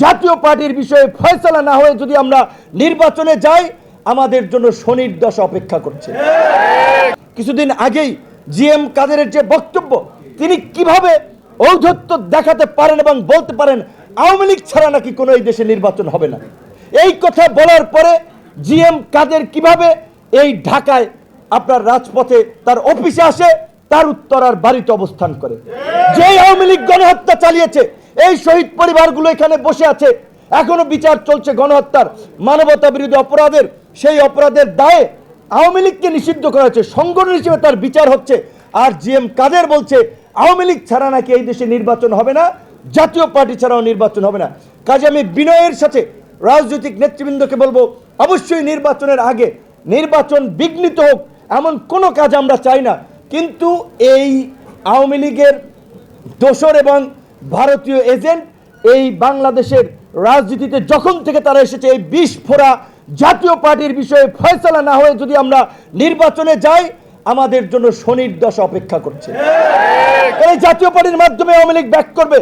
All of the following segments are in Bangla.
জাতীয় পার্টির বিষয়ে ফয়সলা না হয়ে যদি আমরা নির্বাচনে যাই, আমাদের জন্য শনির দশা অপেক্ষা করছে। কিছুদিন আগেই জিএম কাদেরের যে বক্তব্য, তিনি কীভাবে ঔদ্ধত্য দেখাতে পারেন এবং বলতে পারেন, আওয়ামী লীগ ছাড়া নাকি কোনো এই দেশে নির্বাচন হবে না। এই কথা বলার পরে জিএম কাদের কীভাবে এই ঢাকায় আপনার রাজপথে তার অফিসে আসে, তার উত্তরার বাড়িতে অবস্থান করে। যে আওয়ামী লীগ গণহত্যা চালিয়েছে এই শহীদ পরিবারগুলো এখানে বসে আছে। এখনও বিচার চলছে গণহত্যার। মানবতা বিরোধী অপরাধের সেই অপরাধের দায়ে আওয়ামী লীগকে নিষিদ্ধ করা হচ্ছে সংগঠন হিসেবে তার বিচার হচ্ছে। আর জি এম কাদের বলছে, আওয়ামী লীগ ছাড়া নাকি এই দেশে নির্বাচন হবে না? জাতীয় পার্টি ছাড়াও নির্বাচন হবে না। কাজে আমি বিনয়ের সাথে রাজনৈতিক নেতৃবৃন্দকে বলব, অবশ্যই নির্বাচনের আগে নির্বাচন বিঘ্নিত হোক, এমন কোনো কাজ আমরা চাই না। কিন্তু এই আওয়ামী লীগের দোসর এবং ভারতীয় এজেন্ট এই বাংলাদেশের রাজনীতিতে যখন থেকে তারা এসেছে, এই বিষ ফোড়া জাতীয় পার্টির বিষয়ে ফয়সলা না হয়ে যদি আমরা নির্বাচনে যাই, আমাদের জন্য শনির দশা অপেক্ষা করছে। এই জাতীয় পার্টির মাধ্যমে আওয়ামী লীগ ব্যাক করবে।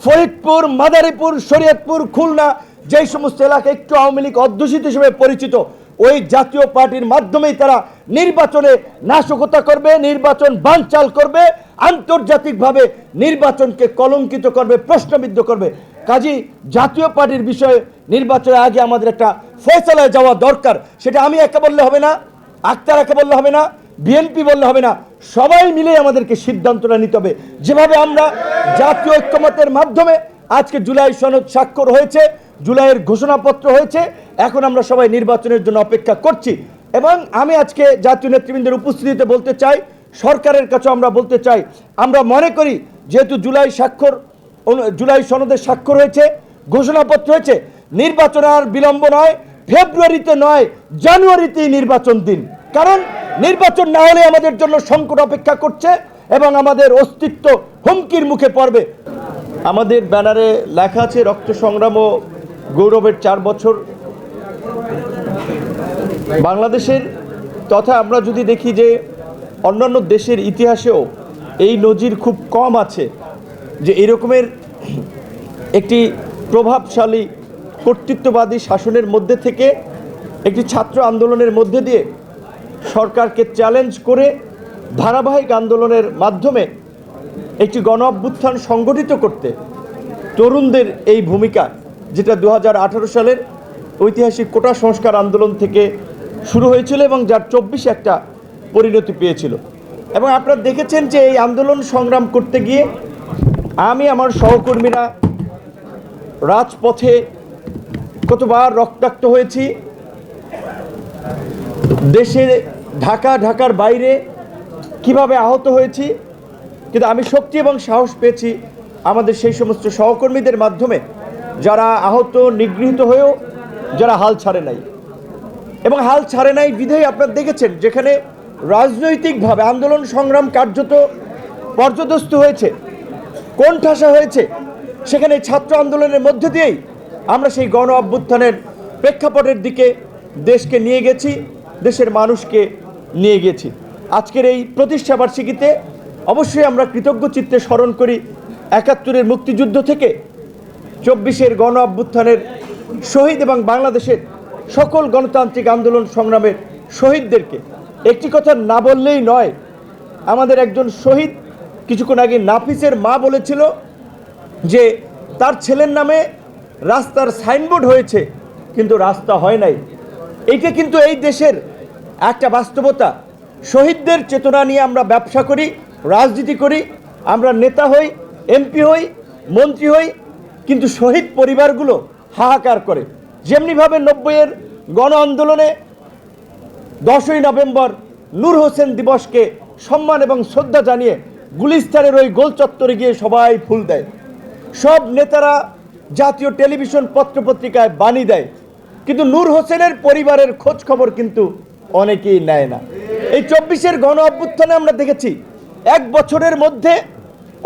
ফরিদপুর, মাদারীপুর, শরীয়তপুর, খুলনা, যেই সমস্ত এলাকা একটু আওয়ামী লীগ অধ্যুষিত হিসেবে পরিচিত ওই জাতীয় পার্টির মাধ্যমেই তারা নির্বাচনে নাশকতা করবে, নির্বাচন বানচাল করবে, আন্তর্জাতিকভাবে নির্বাচনকে কলঙ্কিত করবে, প্রশ্নবিদ্ধ করবে। কাজী, জাতীয় পার্টির বিষয়ে নির্বাচনের আগে আমাদের একটা ফয়সলায় যাওয়া দরকার, সেটা আমি একা বললে হবে না, আক্তার একা বললে হবে না, বিএনপি বললে হবে না, সবাই মিলে আমাদেরকে সিদ্ধান্তটা নিতে হবে। যেভাবে আমরা জাতীয় ঐক্যমতের মাধ্যমে আজকে জুলাই সনদ স্বাক্ষর হয়েছে, জুলাইয়ের ঘোষণাপত্র হয়েছে। এখন আমরা সবাই নির্বাচনের জন্য অপেক্ষা করছি। এবং আমি আজকে জাতীয় নেতৃবৃন্দের উপস্থিতিতে বলতে চাই, সরকারের কাছে আমরা বলতে চাই, আমরা মনে করি যেহেতু জুলাই স্বাক্ষর জুলাই সনদের স্বাক্ষর হয়েছে, ঘোষণাপত্র হয়েছে, নির্বাচন আর বিলম্ব নয়, ফেব্রুয়ারিতে নয়, জানুয়ারিতেই নির্বাচন দিন। কারণ নির্বাচন না হলে আমাদের জন্য সংকট অপেক্ষা করছে এবং আমাদের অস্তিত্ব হুমকির মুখে পড়বে। আমাদের ব্যানারে লেখা আছে, রক্ত সংগ্রাম ও গৌরবের চার বছর। বাংলাদেশের তথা আমরা যদি দেখি যে অন্যান্য দেশের ইতিহাসেও এই নজির খুব কম আছে, যে এরকমের একটি প্রভাবশালী কর্তৃত্ববাদী শাসনের মধ্যে থেকে একটি ছাত্র আন্দোলনের মধ্যে দিয়ে সরকারকে চ্যালেঞ্জ করে ধারাবাহিক আন্দোলনের মাধ্যমে একটি গণ অভ্যুত্থান সংগঠিত করতে তরুণদের এই ভূমিকা, যেটা দু হাজার আঠারো সালের ঐতিহাসিক কোটা সংস্কার আন্দোলন থেকে শুরু হয়েছিল এবং যার চব্বিশে একটা পরিণতি পেয়েছিল। এবং আপনারা দেখেছেন যে এই আন্দোলন সংগ্রাম করতে গিয়ে আমি, আমার সহকর্মীরা রাজপথে কতবার রক্তাক্ত হয়েছি। দেশে ঢাকা, ঢাকার বাইরে কীভাবে আহত হয়েছি কিন্তু আমি শক্তি এবং সাহস পেয়েছি আমাদের সেই সমস্ত সহকর্মীদের মাধ্যমে, যারা আহত, নিগৃহীত হয়েও যারা হাল ছাড়ে নাই। এবং হাল ছাড়ে নাই বিধেয় আপনারা দেখেছেন, যেখানে রাজনৈতিকভাবে আন্দোলন সংগ্রাম কার্যত পর্যদস্ত হয়েছে, কোণঠাসা হয়েছে। সেখানে ছাত্র আন্দোলনের মধ্য দিয়েই আমরা সেই গণ অভ্যুত্থানের প্রেক্ষাপটের দিকে দেশকে নিয়ে গেছি, দেশের মানুষকে নিয়ে গেছি। আজকের এই প্রতিষ্ঠা বার্ষিকীতে অবশ্যই আমরা কৃতজ্ঞ চিত্তে স্মরণ করি একাত্তরের মুক্তিযুদ্ধ থেকে চব্বিশের গণ অভ্যুত্থানের শহীদ এবং বাংলাদেশের সকল গণতান্ত্রিক আন্দোলন সংগ্রামের শহীদদেরকে। একটি কথা না বললেই নয়, আমাদের একজন শহীদ কিছুক্ষণ আগে নাফিসের মা বলেছিল যে, তার ছেলের নামে রাস্তার সাইনবোর্ড হয়েছে, কিন্তু রাস্তা হয় নাই। এইটা কিন্তু এই দেশের একটা বাস্তবতা। শহীদদের চেতনা নিয়ে আমরা ব্যবসা করি রাজনীতি করি, আমরা নেতা হই, এমপি হই, মন্ত্রী হই, কিন্তু শহীদ পরিবারগুলো হাহাকার করে। যেমনিভাবে নব্বইয়ের গণ আন্দোলনে দশই নভেম্বর নূর হোসেন দিবসকে সম্মান এবং শ্রদ্ধা জানিয়ে গুলিস্তানের ওই গোল চত্বরে গিয়ে সবাই ফুল দেয়। সব নেতারা জাতীয় টেলিভিশন পত্রপত্রিকায় বাণী দেয়। কিন্তু নূর হোসেনের পরিবারের খোঁজ খবর কিন্তু অনেকেই নেয় না। এই চব্বিশের গণ অভ্যুত্থানে আমরা দেখেছি এক বছরের মধ্যে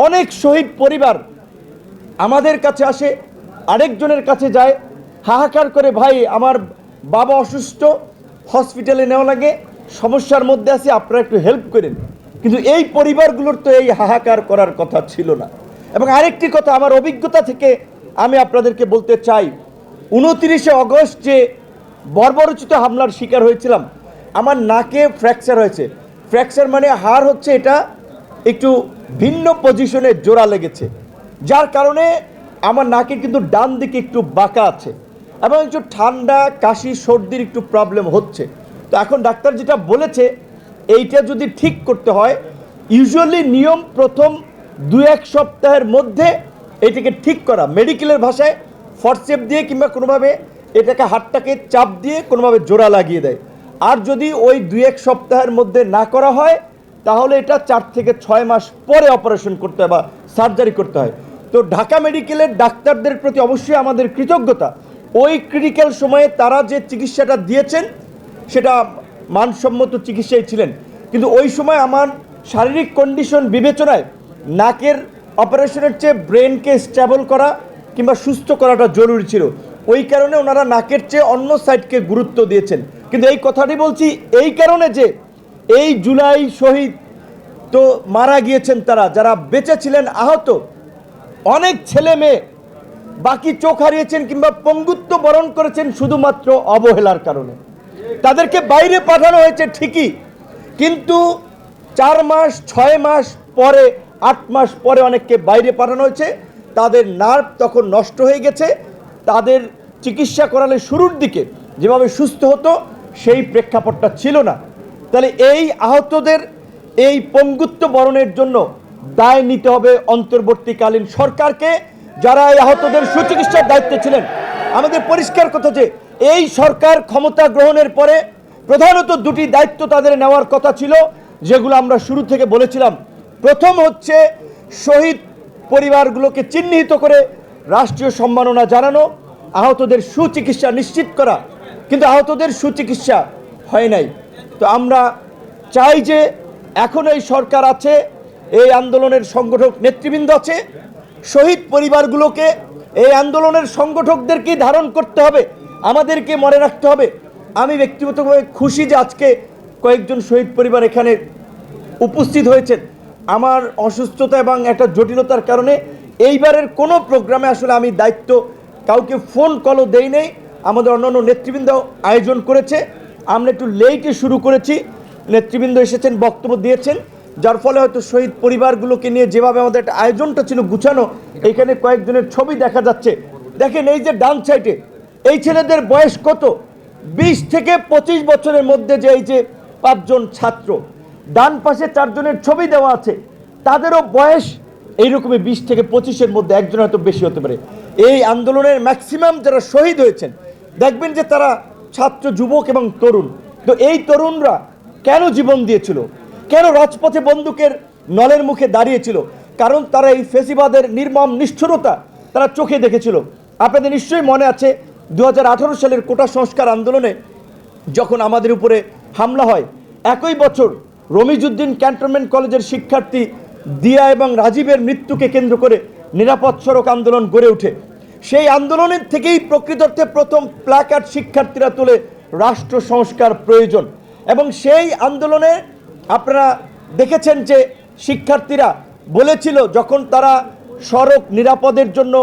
অনেক শহীদ পরিবার আমাদের কাছে আসে, আরেকজনের কাছে যায়, হাহাকার করে, ভাই, আমার বাবা অসুস্থ, হসপিটালে নেওয়া লাগে, সমস্যার মধ্যে আছে, আপনারা একটু হেল্প করেন। কিন্তু এই পরিবারগুলোর তো এই হাহাকার করার কথা ছিল না। এবং আরেকটি কথা, আমার অভিজ্ঞতা থেকে আমি আপনাদেরকে বলতে চাই, উনতিরিশে অগস্ট যে বর্বরচিত হামলার শিকার হয়েছিলাম, আমার নাকে ফ্র্যাকচার হয়েছে। ফ্র্যাকচার মানে হাড় হচ্ছে এটা একটু ভিন্ন পজিশনে জোড়া লেগেছে। যার কারণে আমার নাকে কিন্তু ডান দিকে একটু বাঁকা আছে এবং একটু ঠান্ডা, কাশি, সর্দির একটু প্রবলেম হচ্ছে। তো এখন ডাক্তার যেটা বলেছে, এইটা যদি ঠিক করতে হয় ইউজুয়ালি নিয়ম প্রথম দু এক সপ্তাহের মধ্যে এটাকে ঠিক করা। মেডিকেলের ভাষায় ফটসেপ দিয়ে কিংবা কোনোভাবে এটাকে হাতটাকে চাপ দিয়ে কোনোভাবে জোড়া লাগিয়ে দেয়। আর যদি ওই দুই এক সপ্তাহের মধ্যে না করা হয় তাহলে এটা চার থেকে ছয় মাস পরে অপারেশন করতে হয় বা সার্জারি করতে হয়। তো ঢাকা মেডিকেলের ডাক্তারদের প্রতি অবশ্যই আমাদের কৃতজ্ঞতা। ওই ক্রিটিক্যাল সময়ে তারা যে চিকিৎসাটা দিয়েছেন, সেটা মানসম্মত চিকিৎসায় ছিলেন। কিন্তু ওই সময় আমার শারীরিক কন্ডিশন বিবেচনায় নাকের অপারেশনের চেয়ে ব্রেনকে স্টেবল করা কিংবা সুস্থ করাটা জরুরি ছিল। ওই কারণে ওনারা নাকের চেয়ে অন্য সাইডকে গুরুত্ব দিয়েছেন। কিন্তু এই কথাটি বলছি এই কারণে যে এই জুলাই শহীদ তো মারা গিয়েছেন তারা, যারা বেঁচে ছিলেন আহত। অনেক ছেলে মেয়ে বাকি চোখ হারিয়েছেন কিংবা পঙ্গুত্ব বরণ করেছেন শুধুমাত্র অবহেলার কারণে। তাদেরকে বাইরে পাঠানো হয়েছে ঠিকই, কিন্তু চার মাস, ছয় মাস পরে, আট মাস পরে অনেককে বাইরে পাঠানো হয়েছে। তাদের নার্ভ তখন নষ্ট হয়ে গেছে। তাদের চিকিৎসা করালে শুরুর দিকে যেভাবে সুস্থ হতো, সেই প্রেক্ষাপটটা ছিল না। তাহলে এই আহতদের এই পঙ্গুত্ব বরণের জন্য দায় নিতে হবে অন্তর্বর্তীকালীন সরকারকে, যারা এই আহতদের সুচিকিৎসার দায়িত্বে ছিলেন। আমাদের পরিষ্কার কথা যে, এই সরকার ক্ষমতা গ্রহণের পরে প্রধানত দুটি দায়িত্ব তাদের নেওয়ার কথা ছিল, যেগুলো আমরা শুরু থেকে বলেছিলাম। প্রথম হচ্ছে শহীদ পরিবারগুলোকে চিহ্নিত করে রাষ্ট্রীয় সম্মাননা জানানো, আহতদের সুচিকিৎসা নিশ্চিত করা। কিন্তু আহতদের সুচিকিৎসা হয় নাই। তো আমরা চাই যে এখন এই সরকার আছে, এই আন্দোলনের সংগঠক নেতৃবৃন্দ আছে, শহীদ পরিবারগুলোকে এই আন্দোলনের সংগঠকদেরকেই ধারণ করতে হবে, আমাদেরকে মনে রাখতে হবে। আমি ব্যক্তিগতভাবে খুশি যে আজকে কয়েকজন শহীদ পরিবার এখানে উপস্থিত হয়েছেন। আমার অসুস্থতা এবং একটা জটিলতার কারণে এইবারের কোনো প্রোগ্রামে আসলে আমি দায়িত্ব কাউকে ফোন কলও দেই নেই। আমাদের অন্যান্য নেতৃবৃন্দ আয়োজন করেছে। আমরা একটু লেটে শুরু করেছি। নেতৃবৃন্দ এসেছেন, বক্তব্য দিয়েছেন। যার ফলে হয়তো শহীদ পরিবারগুলোকে নিয়ে যেভাবে আমাদের একটা আয়োজনটা ছিল গুছানো এইখানে কয়েকজনের ছবি দেখা যাচ্ছে। দেখেন এই যে ডান সাইডে এই ছেলেদের বয়স কত? বিশ থেকে পঁচিশ বছরের মধ্যে যে এই যে পাঁচজন ছাত্র, ডান পাশে চারজনের ছবি দেওয়া আছে। তাদেরও বয়স এইরকমই বিশ থেকে পঁচিশের মধ্যে একজন হয়তো বেশি হতে পারে। এই আন্দোলনের ম্যাক্সিমাম যারা শহীদ হয়েছেন, দেখবেন যে তারা ছাত্র, যুবক এবং তরুণ। তো এই তরুণরা কেন জীবন দিয়েছিল? কেন রাজপথে বন্দুকের নলের মুখে দাঁড়িয়েছিল? কারণ তারা এই ফেসিবাদের নির্মম নিষ্ঠুরতা তারা চোখে দেখেছিল। আপনাদের নিশ্চয়ই মনে আছে দু হাজার আঠারো সালের কোটা সংস্কার আন্দোলনে যখন আমাদের উপরে হামলা হয়, একই বছর রমিজুদ্দিন ক্যান্টনমেন্ট কলেজের শিক্ষার্থী দিয়া এবং রাজীবের মৃত্যুকে কেন্দ্র করে নিরাপদ সড়ক আন্দোলন গড়ে ওঠে। সেই আন্দোলনের থেকেই প্রকৃতার্থে প্রথম প্ল্যাকার্ড শিক্ষার্থীরা তুলে রাষ্ট্র সংস্কার প্রয়োজন। এবং সেই আন্দোলনে আপনারা দেখেছেন যে শিক্ষার্থীরা বলেছিল যখন তারা সড়ক নিরাপদের জন্য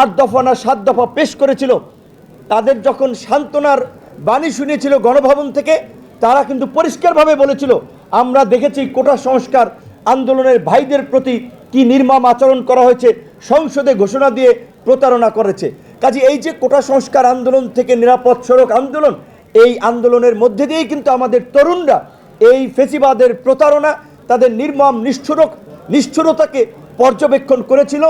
আট দফা না সাত দফা পেশ করেছিল, তাদের যখন সান্ত্বনার বাণী শুনিয়েছিল গণভবন থেকে, তারা কিন্তু পরিষ্কারভাবে বলেছিল, আমরা দেখেছি কোটা সংস্কার আন্দোলনের ভাইদের প্রতি কি নির্মম আচরণ করা হয়েছে। সংসদে ঘোষণা দিয়ে প্রতারণা করেছে। কাজে এই যে কোটা সংস্কার আন্দোলন থেকে নিরাপদ সড়ক আন্দোলন, এই আন্দোলনের মধ্যে দিয়েই কিন্তু আমাদের তরুণরা এই ফেসিবাদের প্রতারণা, তাদের নির্মম নিষ্ঠুরক, নিষ্ঠুরতাকে পর্যবেক্ষণ করেছিল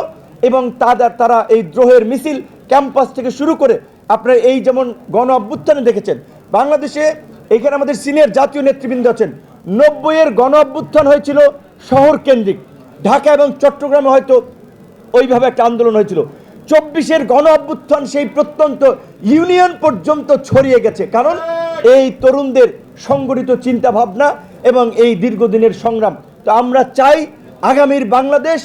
এবং তাদের তারা এই দ্রোহের মিছিল ক্যাম্পাস থেকে শুরু করে আপনারা এই যেমন গণ অভ্যুত্থানে দেখেছেন, বাংলাদেশে এখানে আমাদের সিনিয়র জাতীয় নেতৃবৃন্দ আছেন। নব্বইয়ের গণ অভ্যুত্থান হয়েছিল শহর কেন্দ্রিক। ঢাকা এবং চট্টগ্রামে হয়তো ওইভাবে একটা আন্দোলন হয়েছিল। চব্বিশের গণ অভ্যুত্থান সেই প্রত্যন্ত ইউনিয়ন পর্যন্ত ছড়িয়ে গেছে। কারণ এই তরুণদের সংগঠিত চিন্তা ভাবনা এবং এই দীর্ঘদিনের সংগ্রাম। তো আমরা চাই আগামীর বাংলাদেশ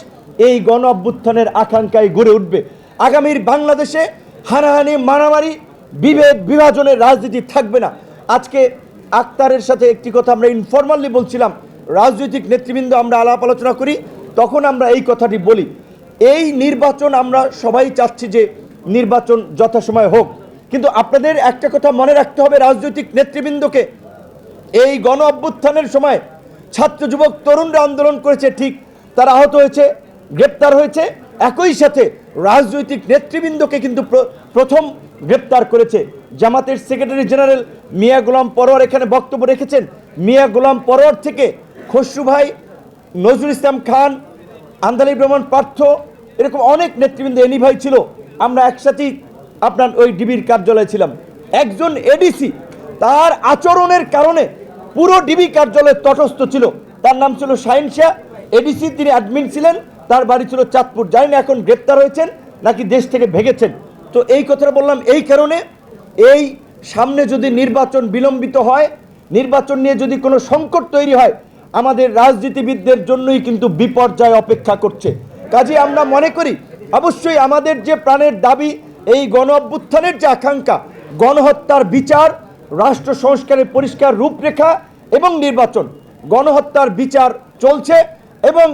এই গণ অভ্যুত্থানের আকাঙ্ক্ষায় গড়ে উঠবে। আগামীর বাংলাদেশে হানাহানি, মারামারি, বিভেদ, বিভাজনের রাজনীতি থাকবে না। আজকে আক্তারের সাথে একটি কথা আমরা ইনফরমালি বলছিলাম। রাজনৈতিক নেতৃবৃন্দ আমরা আলাপ আলোচনা করি, তখন আমরা এই কথাটি বলি। এই নির্বাচন আমরা সবাই চাচ্ছি যে নির্বাচন যথাসময় হোক। কিন্তু আপনাদের একটা কথা মনে রাখতে হবে, রাজনৈতিক নেতৃবৃন্দকে। এই গণ অভ্যুত্থানের সময় ছাত্র যুবক তরুণরা আন্দোলন করেছে, ঠিক তারা আহত হয়েছে, গ্রেপ্তার হয়েছে। একই সাথে রাজনৈতিক নেতৃবৃন্দকে কিন্তু প্রথম গ্রেপ্তার করেছে। জামাতের সেক্রেটারি জেনারেল মিয়া গোলাম পরোয়ার এখানে বক্তব্য রেখেছেন। মিয়া গোলাম পরোয়ার থেকে খসরু ভাই, নজরুল ইসলাম খান আন্দালি ব্রহ্মণ পার্থ এরকম অনেক নেতৃবৃন্দ এনি ভাই ছিল। আমরা একসাথেই আপনার ওই ডিবির কার্যালয়ে ছিলাম। একজন এডিসি তার আচরণের কারণে পুরো ডিবি কার্যালয় তটস্থ ছিল। তার নাম ছিল শাহিন শাহ। এডিসি তিনি অ্যাডমিন ছিলেন। তার বাড়ি ছিল চাঁদপুর। জানি না এখন গ্রেপ্তার হয়েছেন নাকি দেশ থেকে ভেগেছেন। তো এই কথাটা বললাম এই কারণে এই সামনে যদি নির্বাচন বিলম্বিত হয়, নির্বাচন নিয়ে যদি কোনো সংকট তৈরি হয়, আমাদের রাজনীতিবিদদের জন্যই কিন্তু বিপর্যয় অপেক্ষা করছে। কাজে আমরা মনে করি, অবশ্যই আমাদের যে প্রাণের দাবি, এই গণ অভ্যুত্থানের যে আকাঙ্ক্ষা, গণহত্যার বিচার, রাষ্ট্র সংস্কারের পরিষ্কার রূপরেখা এবং নির্বাচন, গণহত্যার বিচার চলছে এবং